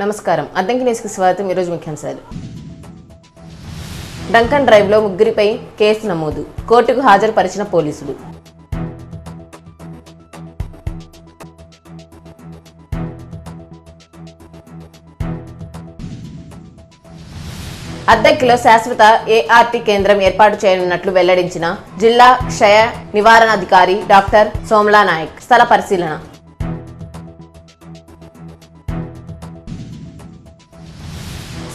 నమస్కారం. అద్దంకి న్యూస్కి స్వాగతం ఈరోజు ముఖ్యాంశాలు. డంకన్ డ్రైవ్లో ముగ్గురిపై కేసు నమోదు. కోర్టుకు హాజరుపరిచిన పోలీసులు. అద్దెకిలో శాశ్వత ఏఆర్టీ కేంద్రం ఏర్పాటు చేయనున్నట్లు వెల్లడించిన జిల్లా క్షయ నివారణాధికారి డాక్టర్ సోమలా నాయక్. స్థల పరిశీలన.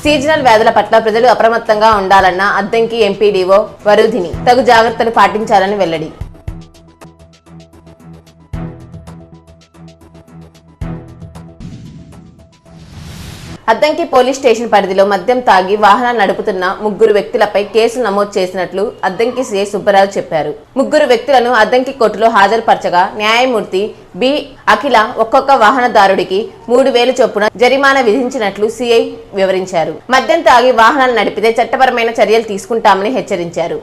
సీజనల్ వ్యాధుల పట్ల ప్రజలు అప్రమత్తంగా ఉండాలన్న అద్దంకి ఎంపీడీఓ వరుధిని తగు జాగ్రత్తలు పాటించాలని వెల్లడి. అద్దంకి పోలీస్ స్టేషన్ పరిధిలో మద్యం తాగి వాహనాలు నడుపుతున్న ముగ్గురు వ్యక్తులపై కేసులు నమోదు చేసినట్లు అద్దంకి సీఐ సుబ్బరాజు చెప్పారు. ముగ్గురు వ్యక్తులను అద్దంకి కోర్టులో హాజరుపరచగా న్యాయమూర్తి బి. అఖిల ఒక్కొక్క వాహనదారుడికి మూడు వేలు చొప్పున జరిమానా విధించినట్లు సిఐ వివరించారు. మద్యం తాగి వాహనాలు నడిపితే చట్టపరమైన చర్యలు తీసుకుంటామని హెచ్చరించారు.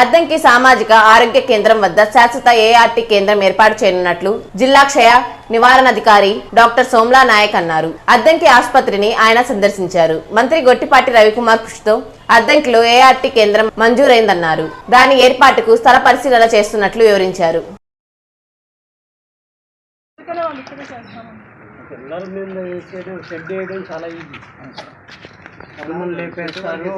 అద్దంకి సామాజిక ఆరోగ్య కేంద్రం వద్ద శాశ్వత ఏఆర్టీ కేంద్రం ఏర్పాటు చేయనున్నట్లు జిల్లా క్షయ నివారణాధికారి డాక్టర్ సోమ్లా నాయక్ అన్నారు. అద్దంకి ఆసుపత్రిని ఆయన సందర్శించారు. మంత్రి గొట్టిపాటి రవికుమార్ కృషితో అద్దంకిలో ఏఆర్టీ కేంద్రం మంజూరైందన్నారు. దాని ఏర్పాటుకు స్థల పరిశీలన చేస్తున్నట్లు వివరించారు. పిల్లల మీద వేసేయడం షెడ్ వేయడం చాలా ఈజీ అన్నం లేపేస్తారు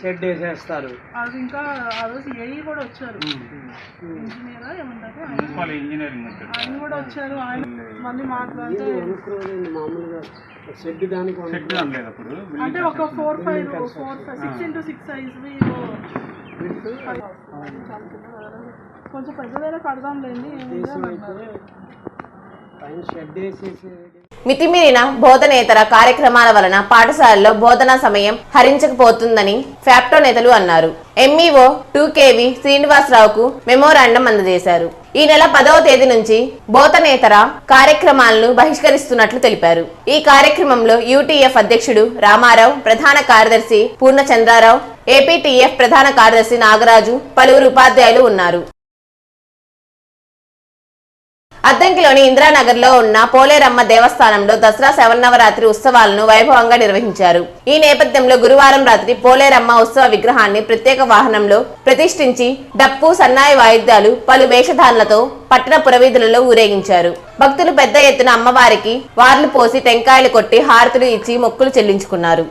షెడ్ వేసేస్తారు. అది ఇంకా ఆ రోజు ఏఈ కూడా వచ్చారు. ఇంజనీర్ ఏమంటారు? ఆయన- కూడా వచ్చారు. ఆయన మళ్ళీ మాట్లాడితే మామూలుగా షెడ్ దానికి అంటే ఒక four five four five six into six size కొంచెం పెద్దదైనా అని అన్నారు పైన షెడ్ వేసేసి మితిమీరిన బోధనేతర కార్యక్రమాల వలన పాఠశాలలో బోధనా సమయం హరించకపోతుందని ఫ్యాప్టో నేతలు అన్నారు. ఎంఈఓ టూ కేవి శ్రీనివాసరావుకు మెమోరాండం అందజేశారు. ఈ నెల పదవ తేదీ నుంచి బోధనేతర కార్యక్రమాలను బహిష్కరిస్తున్నట్లు తెలిపారు. ఈ కార్యక్రమంలో యూటీఎఫ్ అధ్యక్షుడు రామారావు ప్రధాన కార్యదర్శి పూర్ణచంద్రారావు ఏపీటీఎఫ్ ప్రధాన కార్యదర్శి నాగరాజు పలువురు ఉపాధ్యాయులు ఉన్నారు. అద్దంకిలోని ఇందిరానగర్లో ఉన్న పోలేరమ్మ దేవస్థానంలో దసరా శవన్నవరాత్రి ఉత్సవాలను వైభవంగా నిర్వహించారు. ఈ నేపథ్యంలో గురువారం రాత్రి పోలేరమ్మ ఉత్సవ విగ్రహాన్ని ప్రత్యేక వాహనంలో ప్రతిష్ఠించి డప్పు సన్నాయి వాయిద్యాలు పలు వేషధారణలతో పట్టణ పురవీధులలో ఊరేగించారు. భక్తులు పెద్ద ఎత్తున అమ్మవారికి వార్లు పోసి టెంకాయలు కొట్టి హారతులు ఇచ్చి మొక్కులు చెల్లించుకున్నారు.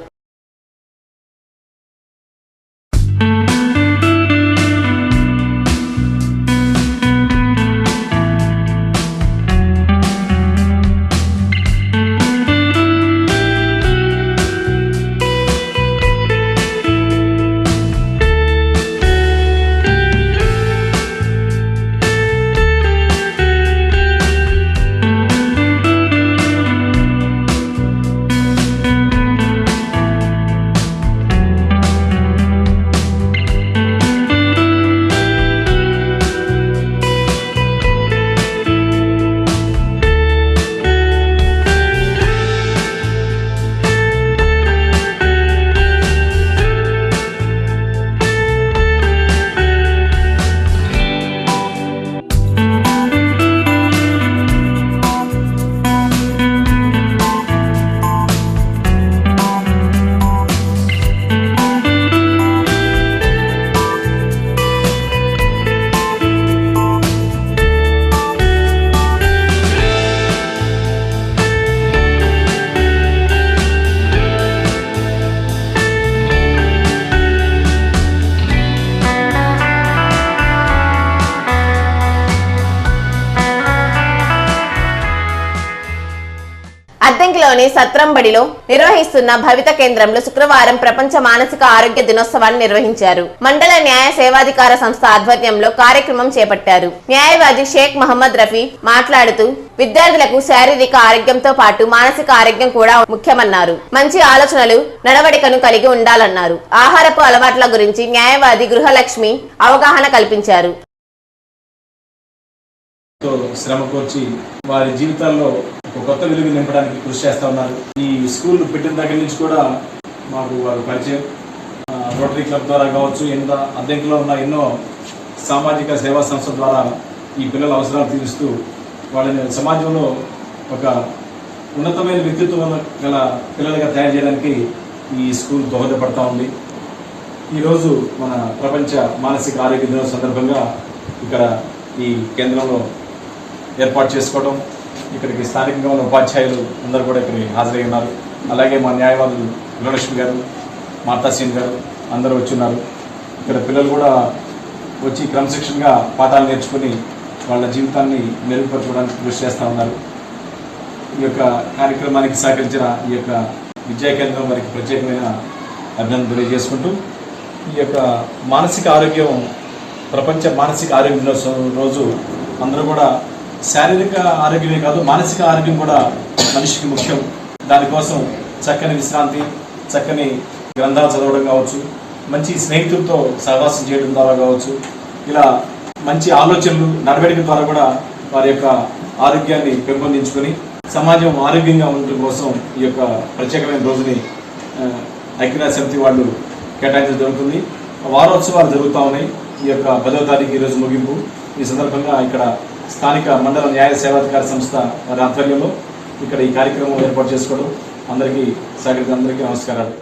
అద్దంకిలోని సత్రంబడిలో నిర్వహిస్తున్న భవిత కేంద్రంలో శుక్రవారం ప్రపంచ మానసిక ఆరోగ్య దినోత్సవాన్ని నిర్వహించారు. మండల న్యాయ సేవాధికార సంస్థ ఆధ్వర్యంలో కార్యక్రమం చేపట్టారు. న్యాయవాది షేక్ మహమ్మద్ రఫీ మాట్లాడుతూ విద్యార్థులకు శారీరక ఆరోగ్యంతో పాటు మానసిక ఆరోగ్యం కూడా ముఖ్యమన్నారు. మంచి ఆలోచనలు నడవడికను కలిగి ఉండాలన్నారు. ఆహారపు అలవాట్ల గురించి న్యాయవాది గృహలక్ష్మి అవగాహన కల్పించారు. శ్రమ కోర్చి వారి జీవితాల్లో ఒక కొత్త వెలుగు నింపడానికి కృషి చేస్తూ ఉన్నారు. ఈ స్కూల్ పెట్టిన దగ్గర నుంచి కూడా మాకు వారు పరిచయం. రోటరీ క్లబ్ ద్వారా కావచ్చు ఎంత అద్దెంకులో ఉన్న ఎన్నో సామాజిక సేవా సంస్థ ద్వారా ఈ పిల్లల అవసరాలు తీరుస్తూ వాళ్ళని సమాజంలో ఒక ఉన్నతమైన వ్యక్తిత్వం గల పిల్లలుగా తయారు చేయడానికి ఈ స్కూల్ దోహదపడతా ఉంది. ఈరోజు మన ప్రపంచ మానసిక ఆరోగ్య దినం సందర్భంగా ఇక్కడ ఈ కేంద్రంలో ఏర్పాటు చేసుకోవడం ఇక్కడికి స్థానికంగా ఉన్న ఉపాధ్యాయులు అందరూ కూడా ఇక్కడికి హాజరై ఉన్నారు. అలాగే మా న్యాయవాదులు గృహలక్ష్మి గారు మాతాసీన్ గారు అందరూ వచ్చి ఉన్నారు ఇక్కడ పిల్లలు కూడా వచ్చి క్రమశిక్షణగా పాఠాలు నేర్చుకుని వాళ్ళ జీవితాన్ని మెరుగుపరచుకోవడానికి కృషి చేస్తూ ఉన్నారు. ఈ యొక్క కార్యక్రమానికి సహకరించిన ఈ యొక్క విద్యా కేంద్రం వారికి ప్రత్యేకమైన అభినందన తెలియజేసుకుంటూ ఈ యొక్క మానసిక ఆరోగ్యం ప్రపంచ మానసిక ఆరోగ్య దినోత్సవం రోజు అందరూ కూడా శారీరక ఆరోగ్యమే కాదు మానసిక ఆరోగ్యం కూడా మనిషికి ముఖ్యం. దానికోసం చక్కని విశ్రాంతి చక్కని గ్రంథాలు చదవడం కావచ్చు మంచి స్నేహితులతో సహవాసం చేయడం ద్వారా కావచ్చు ఇలా మంచి ఆలోచనలు నడవడిక ద్వారా కూడా వారి యొక్క ఆరోగ్యాన్ని పెంపొందించుకొని సమాజం ఆరోగ్యంగా ఉండటం కోసం ఈ యొక్క ప్రత్యేకమైన రోజుని ఆ, ఐక్యరాజ్య సమితి వాళ్ళు కేటాయించడం జరుగుతుంది. వారోత్సవాలు జరుగుతూ ఉన్నాయి. ఈ యొక్క పదవ తారీఖు ఈరోజు ముగింపు. ఈ సందర్భంగా ఇక్కడ స్థానిక మండల న్యాయ సేవాధికార సంస్థ వారి ఆధ్వర్యంలో ఇక్కడ ఈ కార్యక్రమం ఏర్పాటు చేసుకోవడం అందరికీ సహకరించిన అందరికీ నమస్కారాలు.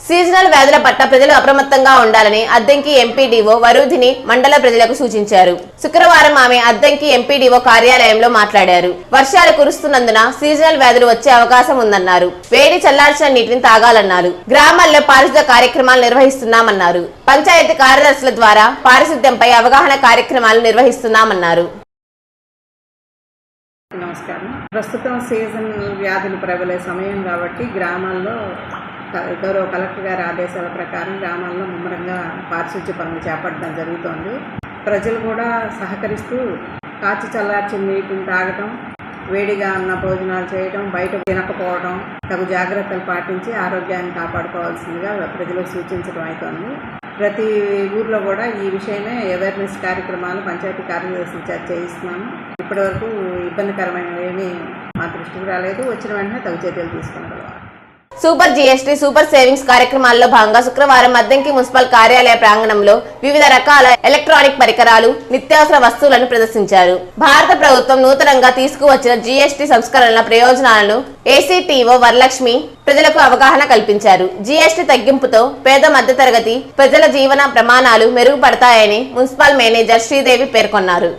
సీజనల్ వ్యాధుల పట్ల ప్రజలు అప్రమత్తంగా ఉండాలని అద్దంకి ఎంపీడీఓ వరుధిని మండల ప్రజలకు సూచించారు. శుక్రవారం ఆమె అద్దంకి ఎంపీడీఓ కార్యాలయంలో మాట్లాడారు. వర్షాలు కురుస్తున్నందున సీజనల్ వ్యాధులు వచ్చే అవకాశం ఉందన్నారు. వేడి చల్లార్చిన నీటిని తాగాలన్నారు. గ్రామాల్లో పారిశుద్ధ కార్యక్రమాలు నిర్వహిస్తున్నామన్నారు. పంచాయతీ కార్యదర్శుల ద్వారా పారిశుద్ధ్యంపై అవగాహన కార్యక్రమాలు నిర్వహిస్తున్నామన్నారు. నమస్కారం. ప్రస్తుతం సీజన్ వ్యాధులు ప్రబలే సమయం కాబట్టి గ్రామాల్లో గౌరవ కలెక్టర్ గారి ఆదేశాల ప్రకారం గ్రామాల్లో ముమ్మరంగా పారిశుద్ధ్య పనులు చేపట్టడం జరుగుతోంది. ప్రజలు కూడా సహకరిస్తూ కాచి చల్లార్చిన నీటిని తాగటం వేడిగా ఉన్న భోజనాలు చేయడం బయట తినకపోవడం తగు జాగ్రత్తలు పాటించి ఆరోగ్యాన్ని కాపాడుకోవాల్సిందిగా ప్రజలకు సూచించడం అవుతోంది ప్రతి ఊర్లో కూడా ఈ విషయమే అవేర్నెస్ కార్యక్రమాలు పంచాయతీ కార్యదర్శి చేయిస్తున్నాము. ఇప్పటివరకు ఇబ్బందికరమైనవి ఏమీ మా దృష్టికి రాలేదు. వచ్చిన వెంటనే తగు చర్యలు తీసుకుంటాం సూపర్ జీఎస్టీ సూపర్ సేవింగ్స్ కార్యక్రమాల్లో భాగంగా శుక్రవారం మద్దంకి మున్సిపల్ కార్యాలయ ప్రాంగణంలో వివిధ రకాల ఎలక్ట్రానిక్ పరికరాలు నిత్యావసర వస్తువులను ప్రదర్శించారు. భారత ప్రభుత్వం నూతనంగా తీసుకువచ్చిన జీఎస్టీ సంస్కరణల ప్రయోజనాలను ఏసీటీఓ వరలక్ష్మి ప్రజలకు అవగాహన కల్పించారు. జీఎస్టీ తగ్గింపుతో పేద మధ్యతరగతి ప్రజల జీవన ప్రమాణాలు మెరుగుపడతాయని మున్సిపల్ మేనేజర్ శ్రీదేవి పేర్కొన్నారు.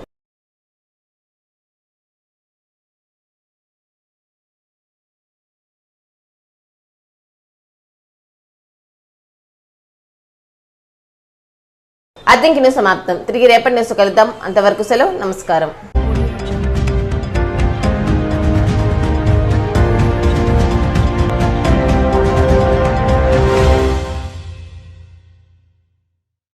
అద్దెంకి న్యూస్ సమాప్తం. తిరిగి రేపటి న్యూస్ కలుద్దాం. అంతవరకు సెలవు. నమస్కారం.